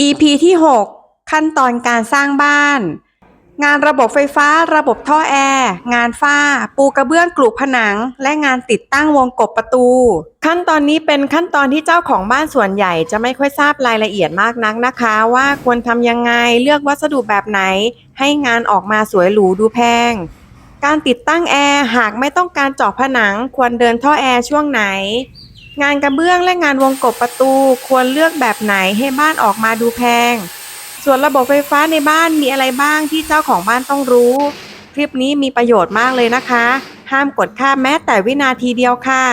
EP ที่ 6 ขั้นตอนการสร้างบ้าน งานระบบไฟฟ้า ระบบท่อแอร์งานฝ้า ปูกระเบื้องกลูผนัง และงานติดตั้งวงกบประตู ขั้นตอนนี้เป็นขั้นตอนที่เจ้าของบ้านส่วนใหญ่จะไม่ค่อยทราบรายละเอียดมากนักนะคะ ว่าควรทำยังไงเลือกวัสดุแบบไหน ให้งานออกมาสวยหรูดูแพง การติดตั้งแอร์หากไม่ต้องการเจาะผนัง ควรเดินท่อแอร์ช่วงไหน งานกระเบื้องและงานวงกบประตูควรเลือกแบบไหนให้บ้านออกมาดูแพง ส่วนระบบไฟฟ้าในบ้านมีอะไรบ้างที่เจ้าของบ้านต้องรู้ คลิปนี้มีประโยชน์มากเลยนะคะ ห้ามกดข้ามแม้แต่วินาทีเดียวค่ะ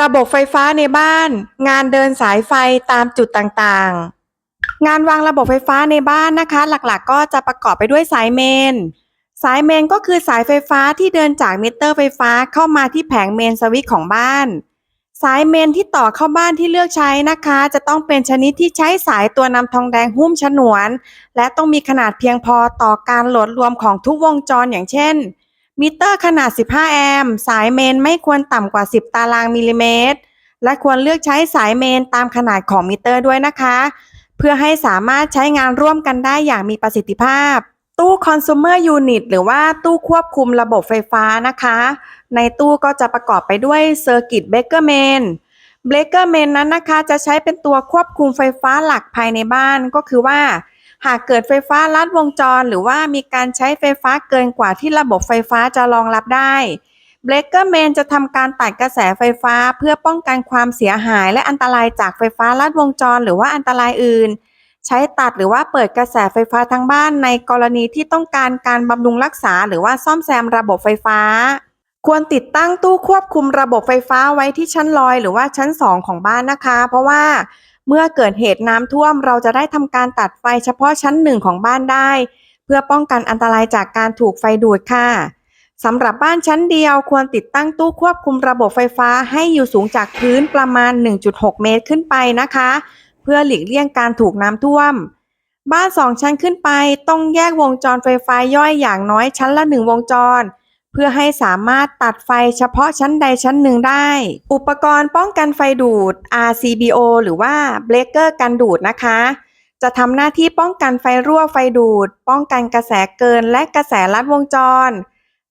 ระบบไฟฟ้าในบ้าน งานเดินสายไฟตามจุดต่างๆ งานวางระบบไฟฟ้าในบ้านนะคะ หลักๆ ก็จะประกอบไปด้วยสายเมน สายเมนก็คือสายไฟฟ้าที่เดินจากมิเตอร์ไฟฟ้าเข้ามาที่แผงเมนสวิตช์ของบ้าน สายเมนที่ต่อเข้าบ้านที่เลือกใช้นะคะ จะต้องเป็นชนิดที่ใช้สายตัวนำทองแดงหุ้มฉนวน และต้องมีขนาดเพียงพอต่อการโหลดรวมของทุกวงจรอย่างเช่น มิเตอร์ขนาด 15 แอมป์สายเมนไม่ควรต่ำกว่า 10 ตารางมิลลิเมตร และควรเลือกใช้สายเมนตามขนาดของมิเตอร์ด้วยนะคะ เพื่อให้สามารถใช้งานร่วมกันได้อย่างมีประสิทธิภาพ ตู้ consumer unit หรือว่าตู้ควบคุมระบบไฟฟ้านะคะ ในตู้ก็จะประกอบไปด้วย circuit breaker main breaker main นั้นนะคะจะใช้เป็นตัวควบคุมไฟฟ้าหลักภายในบ้านก็คือว่า หากเกิดไฟฟ้าลัดวงจร หรือว่ามีการใช้ไฟฟ้าเกินกว่าที่ระบบไฟฟ้าจะรองรับได้ breaker main จะทำการตัดกระแสไฟฟ้าเพื่อป้องกันความเสียหายและอันตรายจากไฟฟ้าลัดวงจรหรือว่าอันตรายอื่น ใช้ตัดหรือว่าเปิดกระแสไฟฟ้าทั้งบ้านในกรณีที่ต้องการการบำรุงรักษาหรือว่าซ่อมแซมระบบไฟฟ้า ควรติดตั้งตู้ควบคุมระบบไฟฟ้าไว้ที่ชั้นลอย หรือว่าชั้น 2 ของบ้านนะคะ เพราะว่าเมื่อเกิดเหตุน้ำท่วมเราจะได้ทำการตัดไฟเฉพาะชั้นหนึ่งของบ้านได้ เพื่อป้องกันอันตรายจากการถูกไฟดูดค่ะสำหรับบ้านชั้นเดียวควรติดตั้งตู้ควบคุมระบบไฟฟ้าให้อยู่สูงจากพื้นประมาณ 1.6 เมตรขึ้นไปนะคะ เพื่อหลีกเลี่ยงการถูกน้ำท่วม บ้านสองชั้นขึ้นไปต้องแยกวงจรไฟฟ้าย่อยอย่างน้อยชั้นละหนึ่งวงจร พื่อให้สามารถตัดไฟเฉพาะชั้นใดชั้นหนึ่งได้ อุปกรณ์ป้องกันไฟดูด RCBO หรือว่าเบรกเกอร์กันดูดนะคะ จะทำหน้าที่ป้องกันไฟรั่วไฟดูด ป้องกันกระแสเกินและกระแสลัดวงจร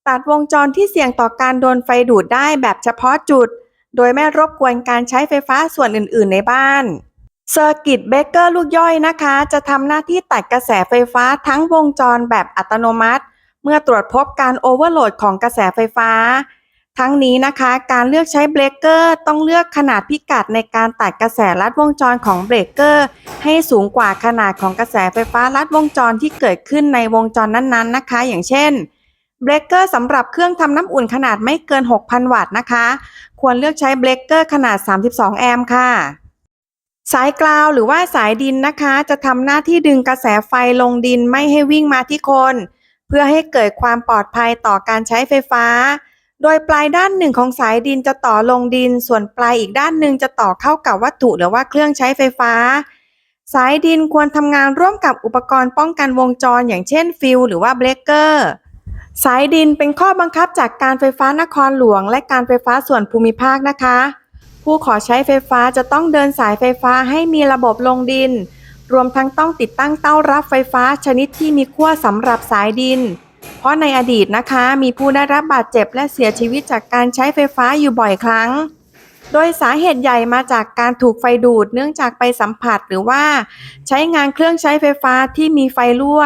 ตัดวงจรที่เสี่ยงต่อการโดนไฟดูดได้แบบเฉพาะจุด โดยไม่รบกวนการใช้ไฟฟ้าส่วนอื่น ๆ ในบ้านเซอร์กิตเบรกเกอร์ลูกย่อยนะคะ จะทำหน้าที่ตัดกระแสไฟฟ้าทั้งวงจรแบบอัตโนมัติ เมื่อตรวจพบการโอเวอร์โหลดของกระแสไฟฟ้า ทั้งนี้นะคะ การเลือกใช้เบรกเกอร์ต้องเลือกขนาดพิกัดในการตัดกระแสลัดวงจรของเบรกเกอร์ ให้สูงกว่าขนาดของกระแสไฟฟ้าลัดวงจรที่เกิดขึ้นในวงจรนั้นๆนะคะ อย่างเช่นเบรกเกอร์สำหรับเครื่องทำน้ำอุ่นขนาดไม่เกิน 6,000 วัตต์นะคะ ควรเลือกใช้เบรกเกอร์ขนาด 32 แอมป์ค่ะ สายกราวหรือว่าสายดินนะคะ จะทำหน้าที่ดึงกระแสไฟลงดินไม่ให้วิ่งมาที่คน เพื่อให้เกิดความปลอดภัยต่อการใช้ไฟฟ้า โดยปลายด้านหนึ่งของสายดินจะต่อลงดิน ส่วนปลายอีกด้านหนึ่งจะต่อเข้ากับวัตถุหรือว่าเครื่องใช้ไฟฟ้า สายดินควรทำงานร่วมกับอุปกรณ์ป้องกันวงจร อย่างเช่นฟิลหรือว่าเบรกเกอร์สายดินเป็นข้อบังคับจากการไฟฟ้านครหลวง และการไฟฟ้าส่วนภูมิภาคนะคะ ผู้ขอใช้ไฟฟ้าจะต้องเดินสายไฟฟ้าให้มีระบบลงดิน รวมทั้งต้องติดตั้งเต้ารับไฟฟ้าชนิดที่มีขั้วสำหรับสายดิน เพราะในอดีตนะคะ มีผู้ได้รับบาดเจ็บและเสียชีวิตจากการใช้ไฟฟ้าอยู่บ่อยครั้ง โดยสาเหตุใหญ่มาจากการถูกไฟดูดเนื่องจากไปสัมผัสหรือว่า ใช้งานเครื่องใช้ไฟฟ้าที่มีไฟรั่ว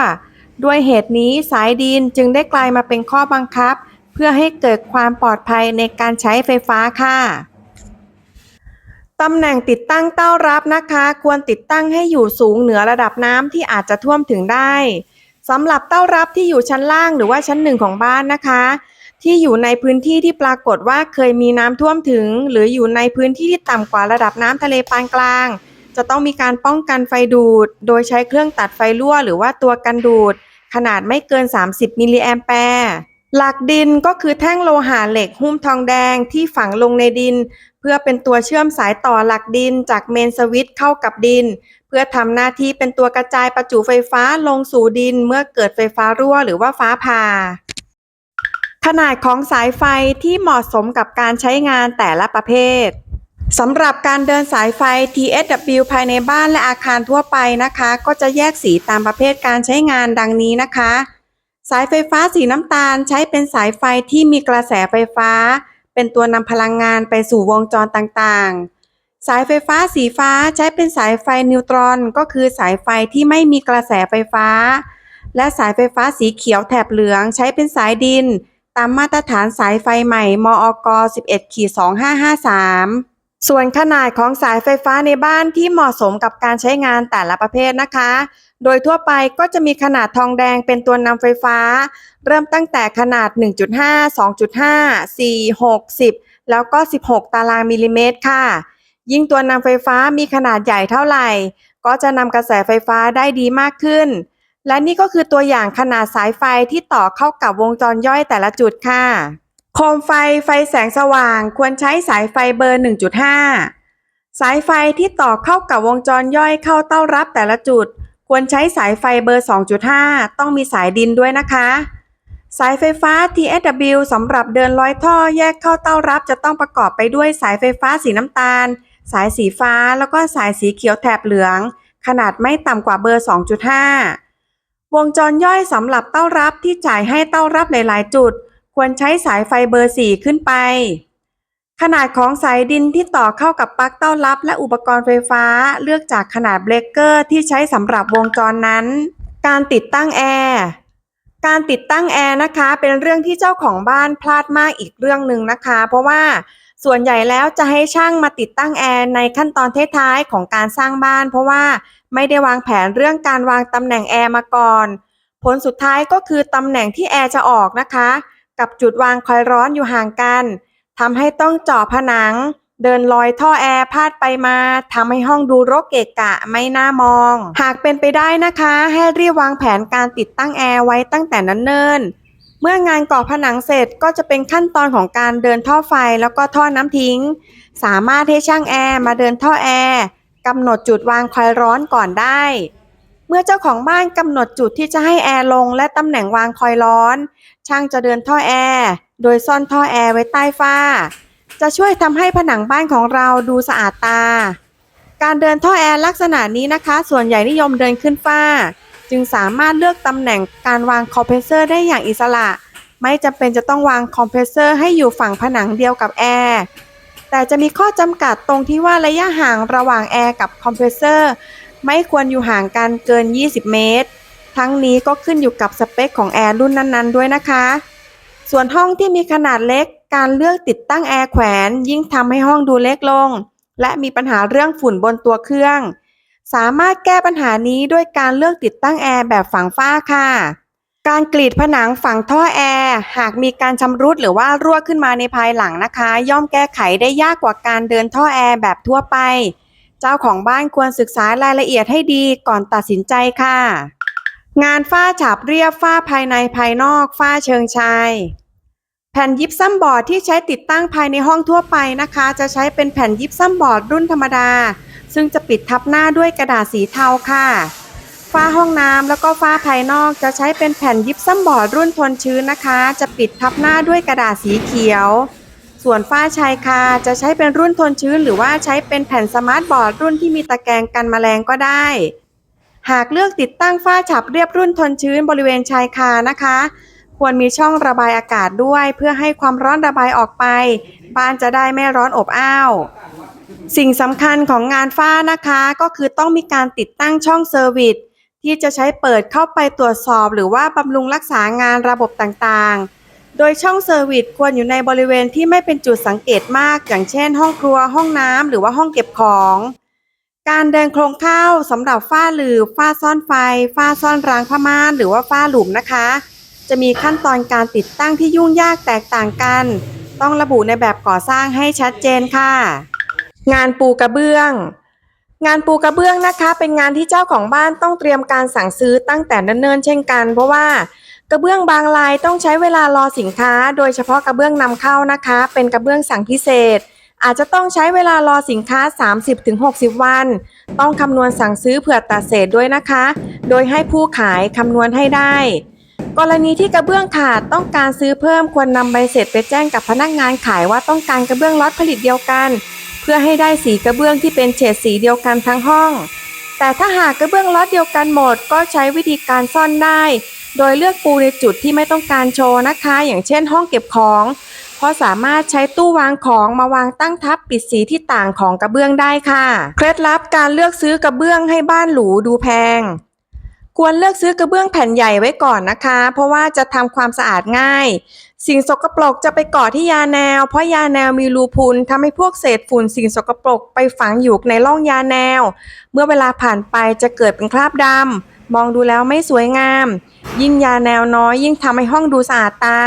ด้วยเหตุนี้สายดินจึงได้กลายมาเป็นข้อบังคับ เพื่อให้เกิดความปลอดภัยในการใช้ไฟฟ้าค่ะ ตำแหน่งติดตั้งเต้ารับนะคะ ควรติดตั้งให้อยู่สูงเหนือระดับน้ำที่อาจจะท่วมถึงได้สำหรับเต้ารับที่อยู่ชั้นล่างหรือว่าชั้นหนึ่งของบ้านนะคะ ที่อยู่ในพื้นที่ที่ปรากฏว่าเคยมีน้ำท่วมถึง หรืออยู่ในพื้นที่ที่ต่ำกว่าระดับน้ำทะเลปานกลาง จะต้องมีการป้องกันไฟดูด โดยใช้เครื่องตัดไฟรั่ว หรือว่าตัวกันดูด ขนาดไม่เกิน 30 มิลลิแอมแปร์ หลักดินก็คือแท่งโลหะเหล็กหุ้มทองแดงที่ฝังลงในดิน เพื่อเป็นตัวเชื่อมสายต่อหลักดินจากเมนสวิตเข้ากับดิน เพื่อทำหน้าที่เป็นตัวกระจายประจุไฟฟ้าลงสู่ดินเมื่อเกิดไฟฟ้ารั่วหรือว่าฟ้าผ่า ขนาดของสายไฟที่เหมาะสมกับการใช้งานแต่ละประเภทสำหรับการเดินสายไฟ TSW ภายในบ้านและอาคารทั่วไปนะคะ ก็จะแยกสีตามประเภทการใช้งานดังนี้นะคะ สายไฟฟ้าสีน้ำตาลใช้เป็นสายไฟที่มีกระแสไฟฟ้า เป็นตัวนำพลังงานไปสู่วงจรต่างๆ สายไฟฟ้าสีฟ้าใช้เป็นสายไฟนิวตรอนก็คือสายไฟที่ไม่มีกระแสไฟฟ้า และสายไฟฟ้าสีเขียวแถบเหลืองใช้เป็นสายดิน ตามมาตรฐานสายไฟใหม่ มอก 11-2553 ส่วนขนาดของสายไฟฟ้าในบ้านที่เหมาะสมกับการใช้งานแต่ละประเภทนะคะ โดยทั่วไปก็จะมีขนาดทองแดงเป็นตัวนำไฟฟ้า เริ่มตั้งแต่ขนาด 1.5 2.5 4 6 10 แล้วก็ 16 ตารางมิลลิเมตรค่ะ ยิ่งตัวนำไฟฟ้ามีขนาดใหญ่เท่าไหร่ ก็จะนำกระแสไฟฟ้าได้ดีมากขึ้น และนี่ก็คือตัวอย่างขนาดสายไฟที่ต่อเข้ากับวงจรย่อยแต่ละจุดค่ะ โคมไฟไฟแสงสว่างควรใช้สายไฟเบอร์ 1.5 สายไฟที่ต่อเข้ากับวงจรย่อยเข้าเต้ารับแต่ละจุด ควรใช้สายไฟเบอร์ 2.5 ต้องมีสายดินด้วยนะคะ สายไฟฟ้า TSW สำหรับเดินร้อยท่อแยกเข้าเต้ารับ จะต้องประกอบไปด้วยสายไฟฟ้าสีน้ำตาล สายสีฟ้าแล้วก็สายสีเขียวแถบเหลือง ขนาดไม่ต่ำกว่าเบอร์ 2.5 วงจรย่อยสำหรับเต้ารับที่จ่ายให้เต้ารับหลาย ๆ จุด ควรใช้สายไฟเบอร์ 4 ขึ้นไป ขนาดของสายดินที่ต่อเข้ากับปลั๊กเต้ารับและอุปกรณ์ไฟฟ้าเลือกจากขนาดเบรกเกอร์ที่ใช้สำหรับวงจรนั้น การติดตั้งแอร์การติดตั้งแอร์นะคะ เป็นเรื่องที่เจ้าของบ้านพลาดมากอีกเรื่องหนึ่งนะคะ เพราะว่าส่วนใหญ่แล้วจะให้ช่างมาติดตั้งแอร์ในขั้นตอนท้ายๆของการสร้างบ้าน เพราะว่าไม่ได้วางแผนเรื่องการวางตำแหน่งแอร์มาก่อน ผลสุดท้ายก็คือตำแหน่งที่แอร์จะออกนะคะ กับจุดวางคอยร้อนอยู่ห่างกัน ทำให้ต้องเจาะผนัง เดินลอยท่อแอร์พาดไปมาทำให้ห้องดูรกเกะกะไม่น่ามอง หากเป็นไปได้นะคะ ให้รีบวางแผนการติดตั้งแอร์ไว้ตั้งแต่นั้นเนิ่นเมื่องานก่อผนังเสร็จก็จะเป็นขั้นตอนของการเดินท่อไฟแล้วก็ท่อน้ำทิ้ง สามารถให้ช่างแอร์มาเดินท่อแอร์กำหนดจุดวางคอยร้อนก่อนได้ เมื่อเจ้าของบ้านกำหนดจุดที่จะให้แอร์ลงและตำแหน่งวางคอยร้อน ช่างจะเดินท่อแอร์ โดยซ่อนท่อแอร์ไว้ใต้ฝ้า จะช่วยทำให้ผนังบ้านของเราดูสะอาดตา การเดินท่อแอร์ลักษณะนี้นะคะ ส่วนใหญ่นิยมเดินขึ้นฝ้า จึงสามารถเลือกตำแหน่งการวางคอมเพรสเซอร์ได้อย่างอิสระ ไม่จำเป็นจะต้องวางคอมเพรสเซอร์ให้อยู่ฝั่งผนังเดียวกับแอร์แต่จะมีข้อจำกัดตรงที่ว่าระยะห่างระหว่างแอร์กับคอมเพรสเซอร์ไม่ควรอยู่ห่างกันเกิน 20 เมตร ทั้งนี้ก็ขึ้นอยู่กับสเปคของแอร์รุ่นนั้น ๆ ด้วยนะคะ ส่วนห้องที่มีขนาดเล็ก การเลือกติดตั้งแอร์แขวน ยิ่งทำให้ห้องดูเล็กลง และมีปัญหาเรื่องฝุ่นบนตัวเครื่อง สามารถแก้ปัญหานี้ด้วยการเลือกติดตั้งแอร์แบบฝังฝ้าค่ะ การกรีดผนังฝังท่อแอร์หากมีการชำรุดหรือว่ารั่วขึ้นมาในภายหลังนะคะ ย่อมแก้ไขได้ยากกว่าการเดินท่อแอร์แบบทั่วไป เจ้าของบ้านควรศึกษารายละเอียดให้ดีก่อนตัดสินใจค่ะ งานฝ้าฉาบเรียบฝ้าภายในภายนอกฝ้าเชิงชาย แผ่นยิปซัมบอร์ดที่ใช้ติดตั้งภายในห้องทั่วไปนะคะ จะใช้เป็นแผ่นยิปซัมบอร์ดรุ่นธรรมดา ซึ่งจะปิดทับหน้าด้วยกระดาษสีเทาค่ะ ฝ้าห้องน้ำแล้วก็ฝ้าภายนอกจะใช้เป็นแผ่นยิปซัมบอร์ดรุ่นทนชื้นนะคะ จะปิดทับหน้าด้วยกระดาษสีเขียว ส่วนฝ้าชายคาจะใช้เป็นรุ่นทนชื้น หรือว่าใช้เป็นแผ่นสมาร์ทบอร์ดรุ่นที่มีตะแกรงกันแมลงก็ได้ หากเลือกติดตั้งฝ้าฉาบเรียบรุ่นทนชื้นบริเวณชายคานะคะ ควรมีช่องระบายอากาศด้วย เพื่อให้ความร้อนระบายออกไป บ้านจะได้ไม่ร้อนอบอ้าวสิ่งสำคัญของงานฝ้านะคะก็คือต้องมีการติดตั้งช่องเซอร์วิสที่จะใช้เปิดเข้าไปตรวจสอบ หรือว่าบำรุงรักษางานระบบต่างๆ โดยช่องเซอร์วิสควรอยู่ในบริเวณที่ไม่เป็นจุดสังเกตมาก อย่างเช่น ห้องครัวห้องน้ำหรือว่าห้องเก็บของ การเดินโครงข้าวสำหรับฝ้าหลืบฝ้าซ่อนไฟ ฝ้าซ่อนรางผ้าม่านหรือว่าฝ้าหลุมนะคะ จะมีขั้นตอนการติดตั้งที่ยุ่งยากแตกต่างกัน ต้องระบุในแบบก่อสร้างให้ชัดเจนค่ะ งานปูกระเบื้อง งานปูกระเบื้องนะคะ เป็นงานที่เจ้าของบ้านต้องเตรียมการสั่งซื้อตั้งแต่เนิ่นๆเช่นกัน เพราะว่ากระเบื้องบางลายต้องใช้เวลารอสินค้า โดยเฉพาะกระเบื้องนำเข้านะคะ เป็นกระเบื้องสั่งพิเศษ อาจจะต้องใช้เวลารอสินค้า 30-60 วัน ต้องคำนวณสั่งซื้อเผื่อตัดเศษด้วยนะคะ โดยให้ผู้ขายคำนวณให้ได้ กรณีที่กระเบื้องขาดต้องการซื้อเพิ่มควรนำใบเสร็จไปแจ้งกับพนักงานขายว่าต้องการกระเบื้องล็อตผลิตเดียวกัน เพื่อให้ได้สีกระเบื้องที่เป็นเฉดสีเดียวกันทั้งห้อง แต่ถ้าหากกระเบื้องล็อตเดียวกันหมด ก็ใช้วิธีการซ่อนได้ โดยเลือกปูในจุดที่ไม่ต้องการโชว์นะคะ อย่างเช่น ห้องเก็บของ เพราะสามารถใช้ตู้วางของมาวางตั้งทับปิดสีที่ต่างของกระเบื้องได้ค่ะ เคล็ดลับการเลือกซื้อกระเบื้องให้บ้านหรูดูแพง ควรเลือกซื้อกระเบื้องแผ่นใหญ่ไว้ก่อนนะคะ เพราะว่าจะทำความสะอาดง่าย สิ่งสกปรกจะไปเกาะที่ยาแนว เพราะยาแนวมีรูพุนทำให้พวกเศษฝุ่นสิ่งสกปรกไปฝังอยู่ในร่องยาแนว เมื่อเวลาผ่านไปจะเกิดเป็นคราบดำมองดูแล้วไม่สวยงาม ยิ่งยาแนวน้อยยิ่งทำให้ห้องดูสะอาดตา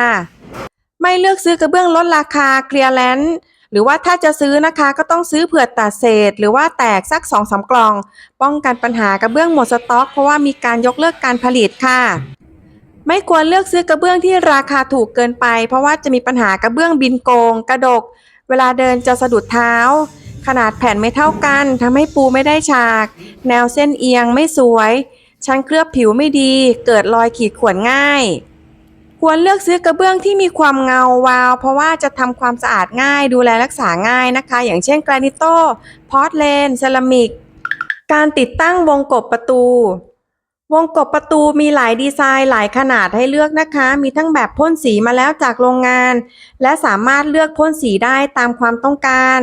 ไม่เลือกซื้อกระเบื้องลดราคาเคลียร์แลนซ์หรือว่าถ้าจะซื้อนะคะก็ต้องซื้อเผื่อตัดเศษ หรือว่าแตกสัก2อสากล่อง ป้องกันปัญหากระเบื้องหมดสต็อก เพราะว่ามีการยกเลิกการผลิตค่ะ ไม่ควรเลือกซื้อกระเบื้องที่ราคาถูกเกินไป เพราะว่าจะมีปัญหากระเบื้องบินโกง กระดก เวลาเดินจะสะดุดเท้า ขนาดแผ่นไม่เท่ากันทำให้ปูไม่ได้ฉาก แนวเส้นเอียงไม่สวย ชั้นเคลือบผิวไม่ดี เกิดรอยขีดข่วนง่าย ควรเลือกซื้อกระเบื้องที่มีความเงาวาว เพราะว่าจะทำความสะอาดง่ายดูแลรักษาง่ายนะคะ อย่างเช่นแกรนิโต้พอร์ตเลนเซรามิก การติดตั้งวงกบประตู วงกบประตูมีหลายดีไซน์หลายขนาดให้เลือกนะคะ มีทั้งแบบพ่นสีมาแล้วจากโรงงาน และสามารถเลือกพ่นสีได้ตามความต้องการ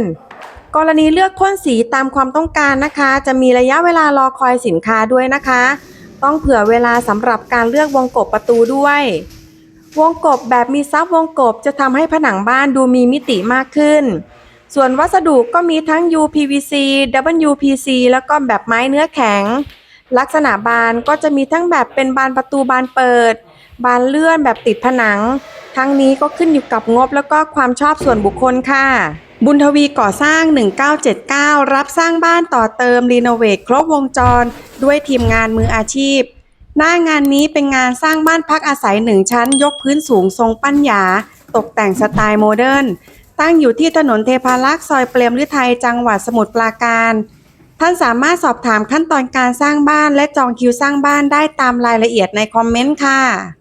กรณีเลือกพ่นสีตามความต้องการนะคะ จะมีระยะเวลารอคอยสินค้าด้วยนะคะ ต้องเผื่อเวลาสำหรับการเลือกวงกบประตูด้วย วงกบแบบมีซับวงกบจะทำให้ผนังบ้านดูมีมิติมากขึ้น ส่วนวัสดุก็มีทั้ง UPVC WPC แล้วก็แบบไม้เนื้อแข็ง ลักษณะบานก็จะมีทั้งแบบเป็นบานประตูบานเปิด บานเลื่อนแบบติดผนัง ทั้งนี้ก็ขึ้นอยู่กับงบแล้วก็ความชอบส่วนบุคคลค่ะ บุญทวีก่อสร้าง 1979 รับสร้างบ้านต่อเติมรีโนเวทครบวงจร ด้วยทีมงานมืออาชีพ หน้างานนี้เป็นงานสร้างบ้านพักอาศัยหนึ่งชั้น ยกพื้นสูงทรงปั้นหยาตกแต่งสไตล์โมเดิร์นตั้งอยู่ที่ถนนเทพารักษ์ซอยเปรมฤทัยจังหวัดสมุทรปราการ ท่านสามารถสอบถามขั้นตอนการสร้างบ้านและจองคิวสร้างบ้านได้ตามรายละเอียดในคอมเมนต์ค่ะ